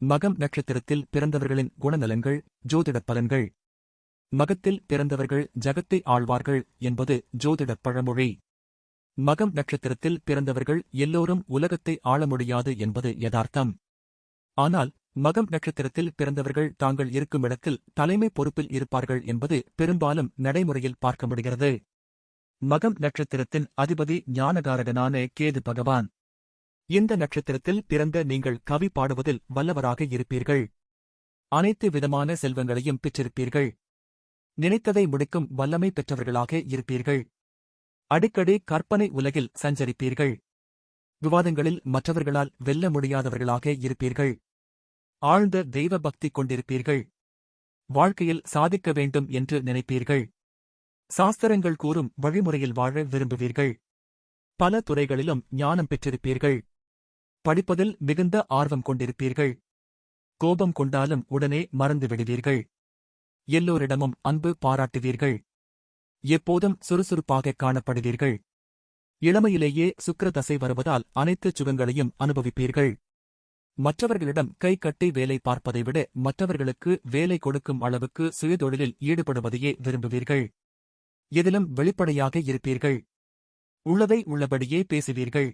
மகம் நட்சத்திரத்தில் பிறந்தவர்களின் குணநலன்கள் ஜோதிடப் பலன்கள். மகத்தில் பிறந்தவர்கள் ஜகத்தை ஆழ்வார்கள் என்பது ஜோதிடப் பழமொழி. மகம் நட்சத்திரத்தில் பிறந்தவர்கள் எல்லோரும் உலகத்தை ஆள முடியாது என்பது யதார்த்தம். ஆனால் மகம் நட்சத்திரத்தில் பிறந்தவர்கள் தாங்கள் இருக்கும் இடத்தில் தலைமை பொறுப்பில் இருப்பார்கள் என்பது பெரும்பாலும் நடைமுறையில் பார்க்க முடிகிறது மகம் நட்சத்திரத்தின் அதிபதி ஞானகாரகனான கேது பகவான். இந்த நட்சத்திரத்தில் பிறந்த நீங்கள் கவி பாடுவதில் வல்லவராக இருப்பீர்கள். அனைத்து விதமான செல்வங்களையும் பெற்றிருப்பீர்கள். நினைத்ததை முடிக்கும் வல்லமை பெற்றவர்களாக இருப்பீர்கள். அடிக்கடி கற்பனை உலகில் சஞ்சரிப்பீர்கள். விவாதங்களில் மற்றவர்களால் வெல்ல முடியாதவர்களாக இருப்பீர்கள். ஆழ்ந்த தெய்வ பக்தி கொண்டிருப்பீர்கள். வாழ்க்கையில் சாதிக்க வேண்டும் என்று நினைப்பீர்கள். சாஸ்திரங்கள் கூறும் வழிமுறையில் வாழ விரும்புவீர்கள். பல துறைகளிலும் ஞானம் பெற்றிருப்பீர்கள். படிப்பதில் மிகுந்த ஆர்வம் கொண்டிருப்பீர்கள். கோபம் கொண்டாலும் உடனே மறந்து விடுவீர்கள் எல்லோரிடமும் அன்பு பாராட்டுவீர்கள். எப்போதும் சுறுசுறுப்பாக காணப்படுவீர்கள். இளமையிலேயே சுக்கர தசை வருவதால் அனைத்து சுகங்களையும் அனுபவிப்பீர்கள். மற்றவர்களிடம் கை கட்டி வேலை பார்ப்பதை விட மற்றவர்களுக்கு வேலை கொடுக்கும் அளவுக்கு சுயதொழிலில் ஈடுபடுவதையே விரும்புவீர்கள். எதிலும் வெளிப்படையாக இருப்பீர்கள். உள்ளதை உள்ளபடியே பேசுவீர்கள்.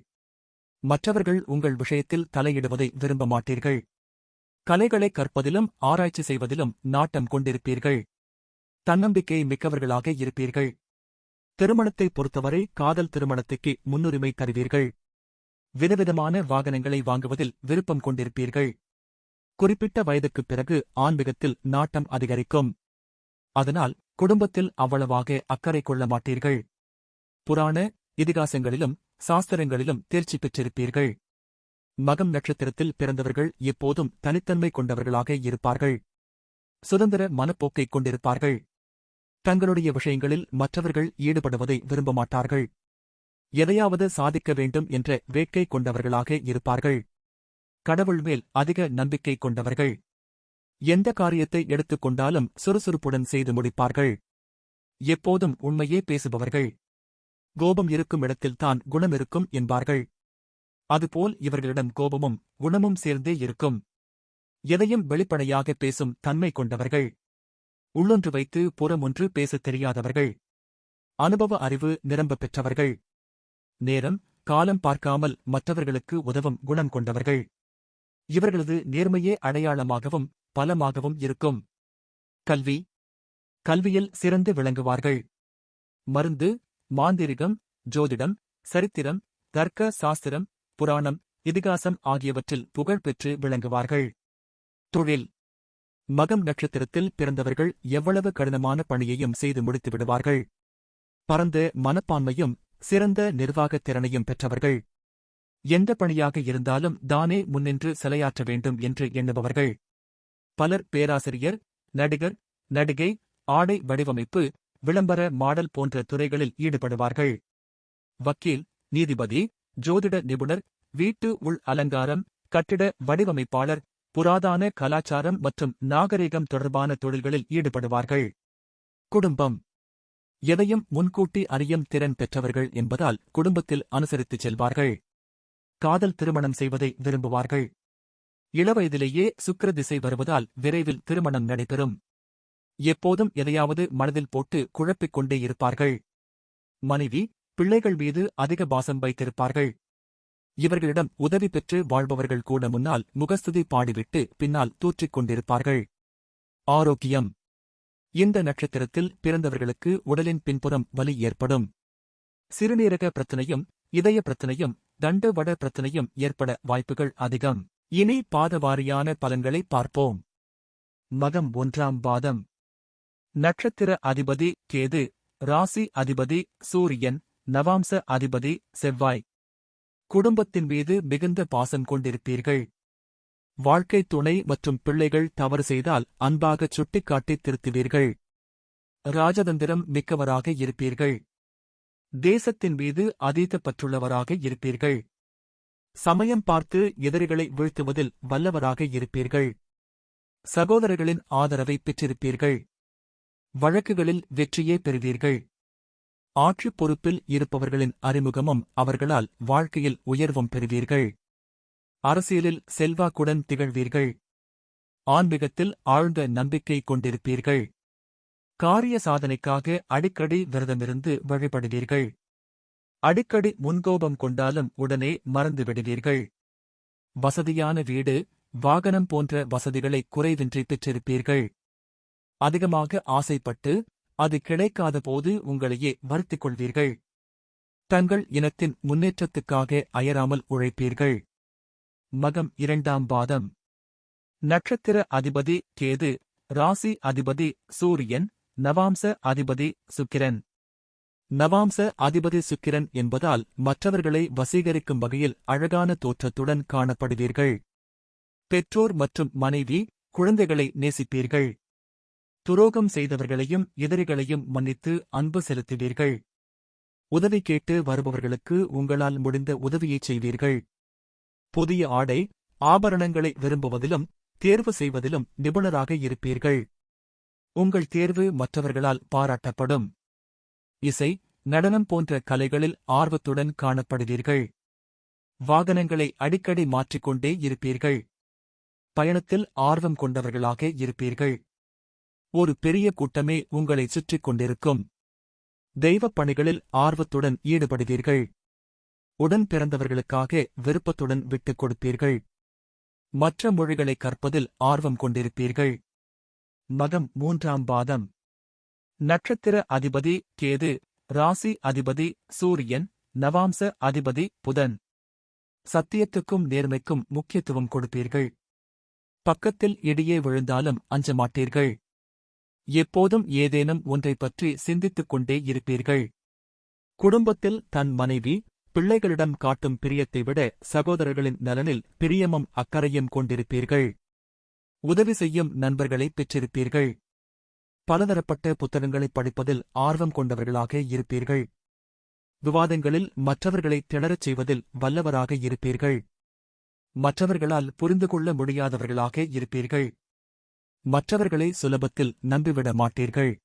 மற்றவர்கள் உங்கள் விஷயத்தில் தலையிடுவதை விரும்ப மாட்டீர்கள். கலைகளை கற்பதிலும் ஆராய்ச்சி செய்வதிலும் நாட்டம் கொண்டிருப்பீர்கள். தன்னம்பிக்கை மிக்கவர்களாக இருப்பீர்கள். திருமணத்தை பொறுத்தவரை காதல் திருமணத்துக்கு முன்னுரிமை தருவீர்கள். விதவிதமான வாகனங்களை வாங்குவதில் விருப்பம் கொண்டிருப்பீர்கள். குறிப்பிட்ட வயதுக்குப் பிறகு ஆன்மீகத்தில் நாட்டம் அதிகரிக்கும். அதனால் குடும்பத்தில் அவ்வளவாக அக்கறை கொள்ள மாட்டீர்கள். புராண இதிகாசங்களிலும் சாஸ்திரங்களிலும் தேர்ச்சி பெற்றிருப்பீர்கள். மகம் நட்சத்திரத்தில் பிறந்தவர்கள் எப்போதும் தனித்தன்மை கொண்டவர்களாக இருப்பார்கள். சுதந்திர மனப்போக்கைக் கொண்டிருப்பார்கள். தங்களுடைய விஷயங்களில் மற்றவர்கள் ஈடுபடுவதை விரும்ப மாட்டார்கள் எதையாவது சாதிக்க வேண்டும் என்ற வேட்கை கொண்டவர்களாக இருப்பார்கள். கடவுள் மேல் அதிக நம்பிக்கை கொண்டவர்கள். எந்த காரியத்தை எடுத்துக்கொண்டாலும் சுறுசுறுப்புடன் செய்து முடிப்பார்கள். எப்போதும் உண்மையே பேசுபவர்கள். கோபம் இருக்கும் இடத்தில்தான் குணம் இருக்கும் என்பார்கள். அதுபோல் இவர்களிடம் கோபமும் குணமும் சேர்ந்தே இருக்கும். எதையும் வெளிப்படையாக பேசும் தன்மை கொண்டவர்கள். உள்ளொன்று வைத்து புறமொன்று பேசத் தெரியாதவர்கள். அனுபவ அறிவு நிரம்ப பெற்றவர்கள். நேரம் காலம் பார்க்காமல் மற்றவர்களுக்கு உதவும் குணம் கொண்டவர்கள். இவர்களது நேர்மையே அடையாளமாகவும் பலமாகவும் இருக்கும். கல்வி. கல்வியில் சிறந்து விளங்குவார்கள். மருந்து மாந்திரிகம் ஜோதிடம் சரித்திரம் தர்க்க சாஸ்திரம் புராணம் இதிகாசம் ஆகியவற்றில் புகழ் பெற்று விளங்குவார்கள். தொழில். மகம் நட்சத்திரத்தில் பிறந்தவர்கள் எவ்வளவு கடினமான பணியையும் செய்து முடித்து விடுவார்கள். பரந்த மனப்பான்மையும் சிறந்த நிர்வாகத் திறனையும் பெற்றவர்கள். எந்த பணியாக இருந்தாலும் தானே முன்னின்று சிலையாற்ற வேண்டும் என்று எண்ணுபவர்கள். பலர் பேராசிரியர் நடிகர் நடிகை ஆடை வடிவமைப்பு விளம்பர மாடல் போன்ற துறைகளில் ஈடுபடுவார்கள். வக்கீல் நீதிபதி ஜோதிட நிபுணர் வீட்டு உள் அலங்காரம் கட்டிட வடிவமைப்பாளர் புராதான கலாச்சாரம் மற்றும் நாகரிகம் தொடர்பான தொழில்களில் ஈடுபடுவார்கள். குடும்பம். எதையும் முன்கூட்டி அறியும் திறன் பெற்றவர்கள் என்பதால் குடும்பத்தில் அனுசரித்துச் செல்வார்கள். காதல் திருமணம் செய்வதை விரும்புவார்கள். இளவயதிலேயே சுக்கர திசை வருவதால் விரைவில் திருமணம் நடைபெறும். எப்போதும் எதையாவது மனதில் போட்டு குழப்பிக் கொண்டே இருப்பார்கள். மனைவி பிள்ளைகள் மீது அதிக பாசம் வைத்திருப்பார்கள். இவர்களிடம் உதவி பெற்று வாழ்பவர்கள் கூட முன்னால் முகஸ்துதி பாடிவிட்டு பின்னால் தூற்றிக் கொண்டிருப்பார்கள். ஆரோக்கியம். இந்த நட்சத்திரத்தில் பிறந்தவர்களுக்கு உடலின் பின்புறம் வலி ஏற்படும். சிறுநீரக பிரச்சனையும் இதய பிரச்சனையும் தண்டுவட பிரச்சனையும் ஏற்பட வாய்ப்புகள் அதிகம். இனி பாதவாரியான பலன்களை பார்ப்போம். மகம் ஒன்றாம் பாதம். நட்சத்திர அதிபதி கேது ராசி அதிபதி சூரியன் நவாம்ச அதிபதி செவ்வாய். குடும்பத்தின் மீது மிகுந்த பாசம் கொண்டிருப்பீர்கள். வாழ்க்கை துணை மற்றும் பிள்ளைகள் தவறு செய்தால் அன்பாகச் சுட்டிக்காட்டித் திருத்துவீர்கள். ராஜதந்திரம் மிக்கவராக இருப்பீர்கள். தேசத்தின் மீது அதீத பற்றுள்ளவராக இருப்பீர்கள். சமயம் பார்த்து எதிரிகளை வீழ்த்துவதில் வல்லவராக இருப்பீர்கள். சகோதரர்களின் ஆதரவை பெற்றிருப்பீர்கள். வழக்குகளில் வெற்றியே பெறுவீர்கள். ஆட்சிப் பொறுப்பில் இருப்பவர்களின் அறிமுகமும் அவர்களால் வாழ்க்கையில் உயர்வும் பெறுவீர்கள். அரசியலில் செல்வாக்குடன் திகழ்வீர்கள். ஆன்மீகத்தில் ஆழ்ந்த நம்பிக்கை கொண்டிருப்பீர்கள். காரிய சாதனைக்காக அடிக்கடி விரதமிருந்து வழிபடுவீர்கள். அடிக்கடி முன்கோபம் கொண்டாலும் உடனே மறந்துவிடுவீர்கள் வசதியான வீடு வாகனம் போன்ற வசதிகளை குறைவின்றி பெற்றிருப்பீர்கள். அதிகமாக ஆசைப்பட்டு அது கிடைக்காத போது உங்களையே வருத்திக் கொள்வீர்கள் தங்கள் இனத்தின் முன்னேற்றத்துக்காக அயராமல் உழைப்பீர்கள். மகம் இரண்டாம் பாதம். நட்சத்திர அதிபதி கேது ராசி அதிபதி சூரியன் நவாம்ச அதிபதி சுக்கிரன். நவாம்ச அதிபதி சுக்கிரன் என்பதால் மற்றவர்களை வசீகரிக்கும் வகையில் அழகான தோற்றத்துடன் காணப்படுவீர்கள். பெற்றோர் மற்றும் மனைவி குழந்தைகளை நேசிப்பீர்கள். துரோகம் செய்தவர்களையும் எதிரிகளையும் மன்னித்து அன்பு செலுத்துவீர்கள். உதவி கேட்டு வருபவர்களுக்கு உங்களால் முடிந்த உதவியைச் செய்வீர்கள். புதிய ஆடை ஆபரணங்களை விரும்புவதிலும் தேர்வு செய்வதிலும் நிபுணராக இருப்பீர்கள். உங்கள் தேர்வு மற்றவர்களால் பாராட்டப்படும். இசை நடனம் போன்ற கலைகளில் ஆர்வத்துடன் காணப்படுவீர்கள். வாகனங்களை அடிக்கடி மாற்றிக்கொண்டே இருப்பீர்கள். பயணத்தில் ஆர்வம் கொண்டவர்களாக இருப்பீர்கள். ஒரு பெரிய கூட்டமே உங்களை சுற்றிக் கொண்டிருக்கும். தெய்வப் பணிகளில் ஆர்வத்துடன் ஈடுபடுவீர்கள். உடன் பிறந்தவர்களுக்காக விருப்பத்துடன் விட்டுக் கொடுப்பீர்கள். மற்ற மொழிகளை கற்பதில் ஆர்வம் கொண்டிருப்பீர்கள். மகம் மூன்றாம் பாதம். நட்சத்திர அதிபதி கேது ராசி அதிபதி சூரியன் நவாம்ச அதிபதி புதன். சத்தியத்துக்கும் நேர்மைக்கும் முக்கியத்துவம் கொடுப்பீர்கள். பக்கத்தில் இடியே விழுந்தாலும் அஞ்ச மாட்டீர்கள். எப்போதும் ஏதேனும் ஒன்றைப் பற்றி சிந்தித்துக் கொண்டே இருப்பீர்கள். குடும்பத்தில் தன் மனைவி பிள்ளைகளிடம் காட்டும் பிரியத்தை விட சகோதரர்களின் நலனில் பிரியமும் அக்கறையும் கொண்டிருப்பீர்கள். உதவி செய்யும் நண்பர்களை பெற்றிருப்பீர்கள். பலதரப்பட்ட புத்தகங்களை படிப்பதில் ஆர்வம் கொண்டவர்களாக இருப்பீர்கள். விவாதங்களில் மற்றவர்களை திணறச் செய்வதில் வல்லவராக இருப்பீர்கள். மற்றவர்களால் புரிந்து கொள்ள முடியாதவர்களாக இருப்பீர்கள். மற்றவர்களை சுலபத்தில் நம்பிவிட மாட்டீர்கள்.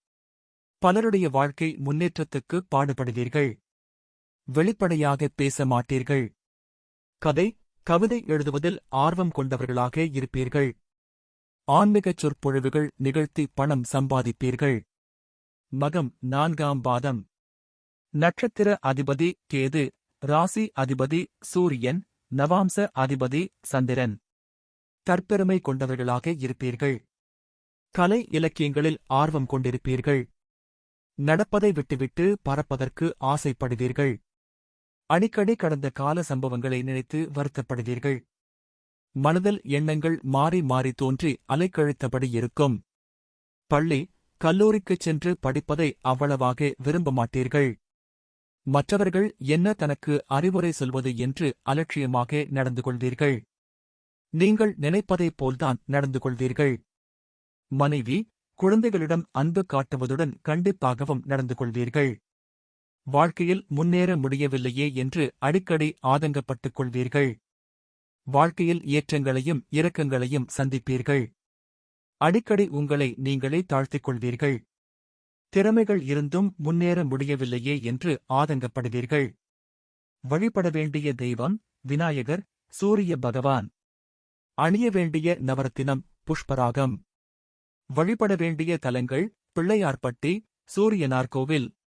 பலருடைய வாழ்க்கை முன்னேற்றத்துக்கு பாடுபடுவீர்கள். வெளிப்படையாக பேச மாட்டீர்கள். கதை கவிதை எழுதுவதில் ஆர்வம் கொண்டவர்களாக இருப்பீர்கள். ஆன்மீகச் சொற்பொழிவுகள் நிகழ்த்தி பணம் சம்பாதிப்பீர்கள். மகம் நான்காம் பாதம். நட்சத்திர அதிபதி கேது ராசி அதிபதி சூரியன் நவாம்ச அதிபதி சந்திரன். தற்பெருமை கொண்டவர்களாக இருப்பீர்கள். கலை இலக்கியங்களில் ஆர்வம் கொண்டிருப்பீர்கள். நடப்பதை விட்டுவிட்டு பறப்பதற்கு ஆசைப்படுவீர்கள். அடிக்கடி கடந்த கால சம்பவங்களை நினைத்து வருத்தப்படுவீர்கள். மனதில் எண்ணங்கள் மாறி மாறி தோன்றி அலைக்கழித்தபடி இருக்கும். பள்ளி கல்லூரிக்குச் சென்று படிப்பதை அவ்வளவாக விரும்ப மாட்டீர்கள். மற்றவர்கள் என்ன தனக்கு அறிவுரை சொல்வது என்று அலட்சியமாக நடந்து கொள்வீர்கள். நீங்கள் நினைப்பதைப் போல்தான் நடந்து கொள்வீர்கள். மனைவி குழந்தைகளிடம் அன்பு காட்டுவதுடன் கண்டிப்பாகவும் நடந்து கொள்வீர்கள். வாழ்க்கையில் முன்னேற முடியவில்லையே என்று அடிக்கடி ஆதங்கப்பட்டுக் கொள்வீர்கள். வாழ்க்கையில் ஏற்றங்களையும் இரக்கங்களையும் சந்திப்பீர்கள். அடிக்கடி உங்களை நீங்களே தாழ்த்திக் கொள்வீர்கள். திறமைகள் இருந்தும் முன்னேற முடியவில்லையே என்று ஆதங்கப்படுவீர்கள். வழிபட வேண்டிய தெய்வம் விநாயகர் சூரிய பகவான். அணிய வேண்டிய நவரத்தினம் புஷ்பராகம். வழிபட வேண்டிய தலங்கள் பிள்ளையார்பட்டி சூரியனார் கோவில்.